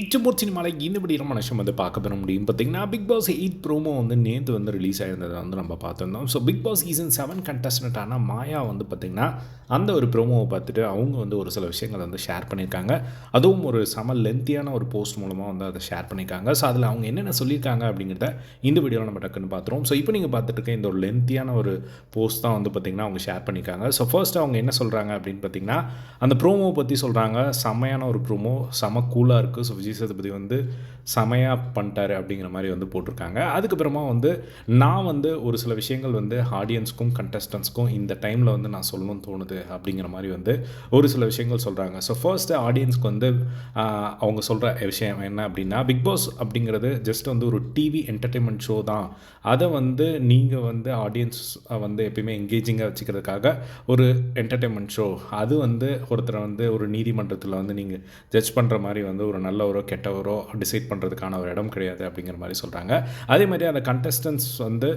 இச்சபோர் சினிமாவில் இந்தபடி ரொம்ப நிமிஷம் வந்து பார்க்க பெற முடியும் பார்த்தீங்கன்னா பிக் பாஸ் எயிட் ப்ரோமோ வந்து நேற்று வந்து ரிலீஸ் ஆயிருந்ததை வந்து நம்ம பார்த்துருந்தோம். So big boss season seven கண்டஸ்டன்ட்டான Maya வந்து பார்த்திங்கன்னா அந்த ஒரு ப்ரோமோவை பார்த்துட்டு அவங்க வந்து ஒரு சில விஷயங்களை வந்து ஷேர் பண்ணியிருக்காங்க. அதுவும் ஒரு செம லென்த்தியான ஒரு போஸ்ட் மூலமாக வந்து அதை ஷேர் பண்ணியிருக்காங்க. ஸோ அதில் அவங்க என்னென்ன சொல்லியிருக்காங்க அப்படிங்கிறத இந்த வீடியோவில் நம்ம டக்குன்னு பார்த்துருவோம். ஸோ இப்போ நீங்கள் பார்த்துட்டு இருக்க இந்த ஒரு லென்த்தியான ஒரு போஸ்ட் தான் வந்து பார்த்திங்கன்னா அவங்க ஷேர் பண்ணியிருக்காங்க. ஸோ ஃபர்ஸ்ட் அவங்க என்ன சொல்கிறாங்க அப்படின்னு பார்த்தீங்கன்னா அந்த ப்ரோமோவை பற்றி சொல்கிறாங்க செம்மையான ஒரு ப்ரோமோ செம கூலாக இருக்குது ஸோ விஜய் சேதுபதி வந்து செமையாக பண்ணிட்டாரு அப்படிங்கிற மாதிரி வந்து போட்டிருக்காங்க. அதுக்கப்புறமா வந்து நான் வந்து ஒரு சில விஷயங்கள் வந்து ஆடியன்ஸ்க்கும் கண்டஸ்டன்ஸ்க்கும் இந்த டைமில் வந்து நான் சொல்லணும்னு தோணுது அப்படிங்கிற மாதிரி வந்து ஒரு சில விஷயங்கள் சொல்கிறாங்க ஸோ ஃபர்ஸ்ட்டு ஆடியன்ஸ்க்கு வந்து அவங்க சொல்கிற விஷயம் என்ன அப்படின்னா பிக் பாஸ் அப்படிங்கிறது ஜஸ்ட் வந்து ஒரு டிவி என்டர்டெயின்மெண்ட் ஷோ தான். அதை வந்து நீங்கள் வந்து ஆடியன்ஸ் வந்து எப்பயுமே எங்கேஜிங்காக வச்சுக்கிறதுக்காக ஒரு என்டர்டெயின்மெண்ட் ஷோ அது வந்து ஒருத்தரை வந்து ஒரு நீதிமன்றத்தில் வந்து நீங்கள் ஜட்ஜ் பண்ணுற மாதிரி வந்து ஒரு நல்ல நல்லவரோ கெட்டவரோ டிசைட் பண்ணுறதுக்கான ஒரு இடம் கிடையாது அப்படிங்கிற மாதிரி சொல்கிறாங்க அதே மாதிரி அந்த கண்டஸ்டன்ஸ் வந்து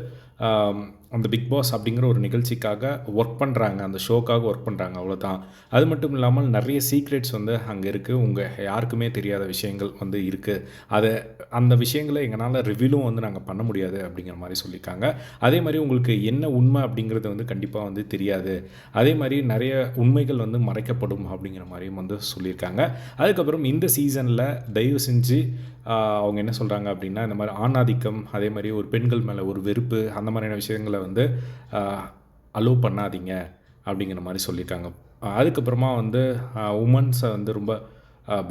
அந்த பிக் பாஸ் அப்படிங்கிற ஒரு நிகழ்ச்சிக்காக ஒர்க் பண்ணுறாங்க அந்த ஷோக்காக ஒர்க் பண்ணுறாங்க அவ்வளோதான் அது மட்டும் இல்லாமல் நிறைய சீக்ரெட்ஸ் வந்து அங்கே இருக்குது உங்கள் யாருக்குமே தெரியாத விஷயங்கள் வந்து இருக்குது அதை அந்த விஷயங்களை எங்களால் ரிவ்யூலும் வந்து நாங்கள் பண்ண முடியாது அப்படிங்கிற மாதிரி சொல்லியிருக்காங்க. அதே மாதிரி உங்களுக்கு என்ன உண்மை அப்படிங்கிறது வந்து கண்டிப்பாக வந்து தெரியாது. அதே மாதிரி நிறைய உண்மைகள் வந்து மறைக்கப்படும் அப்படிங்கிற மாதிரியும் வந்து சொல்லியிருக்காங்க. அதுக்கப்புறம் இந்த சீசனில் தயவு செஞ்சு அவங்க என்ன சொல்கிறாங்க அப்படின்னா இந்த மாதிரி ஆணாதிக்கம் அதே மாதிரி ஒரு பெண்கள் மேலே ஒரு வெறுப்பு அந்த மாதிரியான விஷயங்களை வந்து அலோவ் பண்ணாதீங்க அப்படிங்கிற மாதிரி சொல்லியிருக்காங்க. அதுக்கப்புறமா வந்து உமன்ஸை வந்து ரொம்ப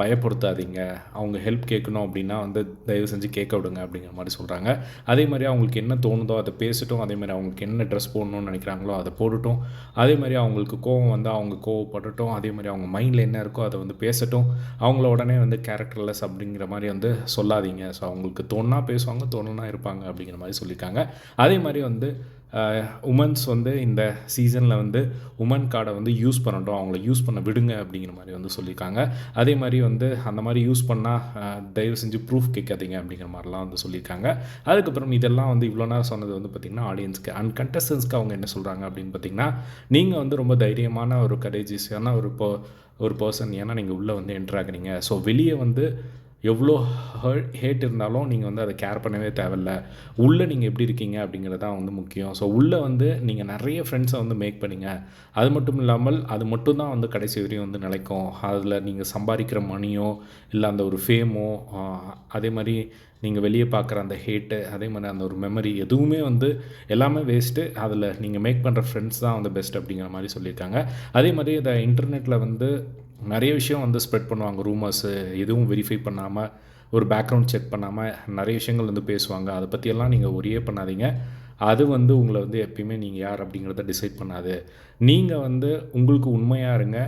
பயப்படுத்தாதீங்க. அவங்க ஹெல்ப் கேட்கணும் அப்படின்னா வந்து தயவு செஞ்சு கேட்க விடுங்க அப்படிங்கிற மாதிரி சொல்கிறாங்க அதே மாதிரி அவங்களுக்கு என்ன தோணுதோ அதை பேசட்டும். அதே மாதிரி அவங்களுக்கு என்ன ட்ரெஸ் போடணும்னு நினைக்கிறாங்களோ அதை போட்டுட்டோம் அதே மாதிரி அவங்களுக்கு கோவம் வந்து அவங்க கோவப்படட்டும். அதே மாதிரி அவங்க மைண்டில் என்ன இருக்கோ அதை வந்து பேசட்டும். அவங்கள உடனே வந்து கேரக்டர்லெஸ் அப்படிங்கிற மாதிரி வந்து சொல்லாதீங்க. ஸோ அவங்களுக்கு தோணுனா பேசுவாங்க தோணுனா இருப்பாங்க அப்படிங்கிற மாதிரி சொல்லியிருக்காங்க. அதே மாதிரி வந்து உமன்ஸ் வந்து இந்த சீசனில் வந்து உமன் கார்டை வந்து யூஸ் பண்ணட்டும். அவங்கள யூஸ் பண்ண விடுங்க அப்படிங்கிற மாதிரி வந்து சொல்லியிருக்காங்க. அதே மாதிரி வந்து அந்த மாதிரி யூஸ் பண்ணால் தயவு செஞ்சு ப்ரூஃப் கேட்காதீங்க அப்படிங்கிற மாதிரிலாம் வந்து சொல்லியிருக்காங்க. அதுக்கப்புறம் இதெல்லாம் வந்து இவ்வளோ நேரம் சொன்னது வந்து பார்த்திங்கன்னா ஆடியன்ஸ்க்கு அண்ட் கண்டஸ்டன்ஸ்க்கு அவங்க என்ன சொல்கிறாங்க அப்படின்னு பார்த்தீங்கன்னா நீங்கள் வந்து ரொம்ப தைரியமான ஒரு கரேஜியஸான ஒரு போ ஒரு பர்சன் ஏன்னா நீங்கள் உள்ளே வந்து என்ட்ராகிறீங்க ஸோ வெளியே வந்து எவ்வளோ ஹேட் இருந்தாலும் நீங்கள் வந்து அதை கேர் பண்ணவே தேவையில்ல. உள்ளே நீங்கள் எப்படி இருக்கீங்க அப்படிங்கிறது தான் வந்து முக்கியம். ஸோ உள்ளே வந்து நீங்கள் நிறைய ஃப்ரெண்ட்ஸை வந்து மேக் பண்ணிங்க. அது மட்டும் இல்லாமல் அது மட்டும்தான் வந்து கடைசி வரையும் வந்து நிலைக்கும். அதில் நீங்கள் சம்பாதிக்கிற மணியோ இல்லை அந்த ஒரு ஃபேமோ அதே மாதிரி நீங்கள் வெளியே பார்க்குற அந்த ஹேட்டு அதே மாதிரி அந்த ஒரு மெமரி எதுவுமே வந்து எல்லாமே வேஸ்ட்டு அதில் நீங்கள் மேக் பண்ணுற ஃப்ரெண்ட்ஸ் தான் வந்து பெஸ்ட் அப்படிங்கிற மாதிரி சொல்லியிருக்காங்க. அதே மாதிரி இந்த இன்டர்நெட்டில் வந்து நிறைய விஷயம் வந்து ஸ்ப்ரெட் பண்ணுவாங்க. ரூமர்ஸு எதுவும் வெரிஃபை பண்ணாமல் ஒரு பேக்ரவுண்ட் செக் பண்ணாமல் நிறைய விஷயங்கள் வந்து பேசுவாங்க. அதை பற்றியெல்லாம் நீங்கள் ஒரே பண்ணாதீங்க. அது வந்து உங்களை வந்து எப்பயுமே நீங்கள் யார் அப்படிங்கிறத டிசைட் பண்ணாது. நீங்கள் வந்து உங்களுக்கு உண்மையாக இருங்க.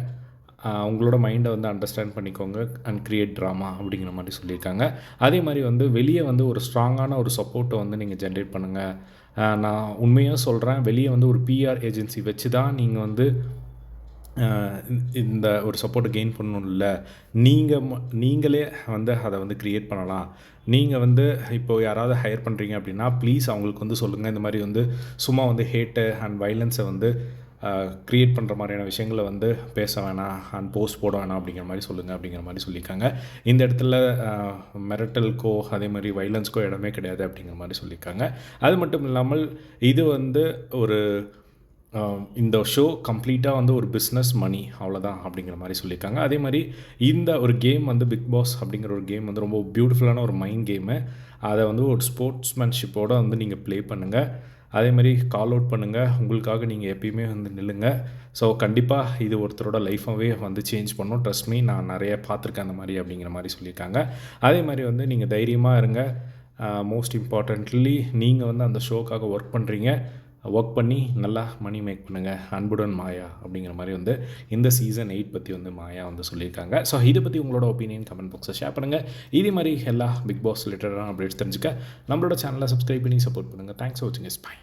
உங்களோட மைண்டை வந்து அண்டர்ஸ்டாண்ட் பண்ணிக்கோங்க அண்ட் கிரியேட் ட்ராமா அப்படிங்கிற மாதிரி சொல்லியிருக்காங்க. அதே மாதிரி வந்து வெளியே வந்து ஒரு ஸ்ட்ராங்கான ஒரு சப்போர்ட்டை வந்து நீங்கள் ஜென்ரேட் பண்ணுங்கள் நான் உண்மையாக சொல்கிறேன் வெளியே வந்து ஒரு பிஆர் ஏஜென்சி வச்சு தான் நீங்கள் வந்து இந்த- ஒரு சப்போர்ட்டை கெயின் பண்ணணும்ல. நீங்கள் நீங்களே வந்து அதை வந்து க்ரியேட் பண்ணலாம். நீங்கள் வந்து இப்போ யாராவது ஹையர் பண்ணுறீங்க அப்படின்னா ப்ளீஸ் அவங்களுக்கு வந்து சொல்லுங்கள் இந்த மாதிரி வந்து சும்மா வந்து ஹேட்டு அண்ட் வைலன்ஸை வந்து க்ரியேட் பண்ணுற மாதிரியான விஷயங்களை வந்து பேச வேணாம். அண்ட் போஸ்ட் போட வேணாம் அப்படிங்கிற மாதிரி சொல்லுங்கள் அப்படிங்கிற மாதிரி சொல்லியிருக்காங்க. இந்த இடத்துல மிரட்டலுக்கோ அதே மாதிரி வைலன்ஸ்க்கோ இடமே கிடையாது அப்படிங்கிற மாதிரி சொல்லியிருக்காங்க. அது மட்டும் இல்லாமல் இது வந்து ஒரு இந்த ஷோ கம்ப்ளீட்டாக வந்து ஒரு பிஸ்னஸ் மணி அவ்வளோதான் அப்படிங்கிற மாதிரி சொல்லியிருக்காங்க. அதே மாதிரி இந்த ஒரு கேம் வந்து பிக் பாஸ் அப்படிங்கிற ஒரு கேம் வந்து ரொம்ப பியூட்டிஃபுல்லான ஒரு மைண்ட் கேமு அதை வந்து ஒரு ஸ்போர்ட்ஸ்மேன்ஷிப்போட வந்து நீங்கள் ப்ளே பண்ணுங்கள் அதே மாதிரி கால் அவுட் பண்ணுங்கள் உங்களுக்காக நீங்கள் எப்பயுமே வந்து நில்லுங்க. ஸோ கண்டிப்பாக இது ஒருத்தரோட லைஃபாகவே வந்து சேஞ்ச் பண்ணும். ட்ரஸ்ட் மீ நான் நிறைய பார்த்துருக்கேன் அந்த மாதிரி அப்படிங்கிற மாதிரி சொல்லியிருக்காங்க. அதே மாதிரி வந்து நீங்கள் தைரியமாக இருங்க. மோஸ்ட் இம்பார்ட்டண்ட்லி நீங்கள் வந்து அந்த ஷோக்காக ஒர்க் பண்ணுறீங்க ஒர்க் பண்ணி நல்லா மணி மேக் பண்ணுங்கள் அன்புடன் மாயா அப்படிங்கிற மாதிரி வந்து இந்த சீசன் எயிட் பற்றி வந்து மாயா வந்து சொல்லியிருக்காங்க. ஸோ இதை பற்றி உங்களோட ஒப்பீனியன் கமெண்ட் பாக்ஸை ஷேர் பண்ணுங்கள் இதே மாதிரி எல்லா பிக் பாஸ் ரிலேட்டடான அப்டேட்ஸ் தெரிஞ்சுக்க நம்மளோட சேனலை சப்ஸ்கிரைப் பண்ணி சப்போர்ட் பண்ணுங்கள் தேங்க்ஸ் ஃபார் வாட்சிங் இஸ் பை